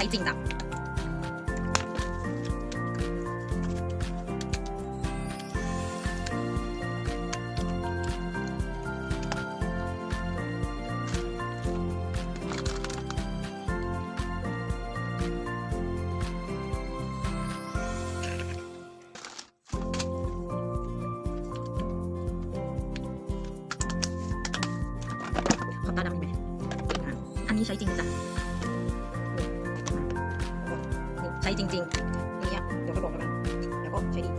ช้จริงจ้ะขอบตาดำอีกไหมอะอันนี้ใช้จริงจ้ะ ใช้จริงๆนี่อะเดี๋ยวก็บอกกันแล้วก็ใช้ดี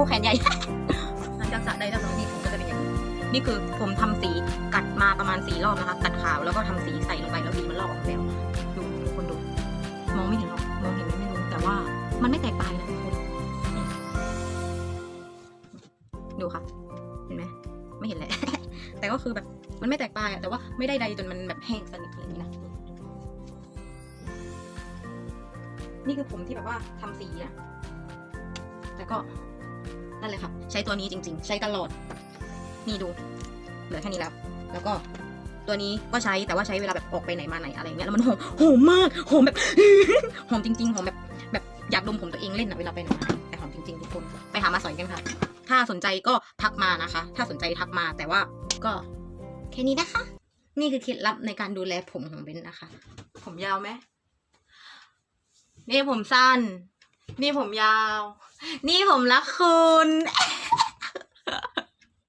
โอ้แขนใหญ่ หลังจากสระใดเรียบร้อยนี่ผมก็จะเป็นอย่างนี้ นี่คือผมทำสีกัดมาประมาณสี่รอบนะคะ กัดขาวแล้วก็ทำสีใส่ลงไปแล้วสีมันลอกออกแล้ว ดูทุกคนดู มองไม่เห็นหรอก มองเห็นไมไม่รู้ แต่ว่ามันไม่แตกปลายนะทุกคน ดูค่ะ เห็นไหม ไม่เห็นแหละ แต่ก็คือแบบมันไม่แตกปลายอะแต่ว่าไม่ได้ใดจนมันแบบแห้งสนิทอะไรอย่างนี้นะนี่คือผมที่แบบว่าทำสีนะ แต่ก็ นั่นเลยค่ะ ใช้ตัวนี้จริง ๆ ใช้ตลอด นี่ดู เหลือแค่นี้แล้ว แล้วก็ตัวนี้ก็ใช้แต่ว่าใช้เวลาแบบออกไปไหนมาไหนอะไรเงี้ยแล้วมันหอมหอมมากหอมแบบหอมจริงๆหอมแบบแบบอยากดมผมตัวเองเล่นอะเวลาไปไหนมาไหนแต่หอมจริงๆทุกคนไปหามาสอยกันค่ะ ถ้าสนใจก็ทักมานะคะ ถ้าสนใจทักมาแต่ว่าก็แค่นี้นะคะ นี่คือเคล็ดลับในการดูแลผมของเบนนะคะ ผมยาวไหมนี่ผมสั้น นี่ผมยาว นี่ผมรักคุณ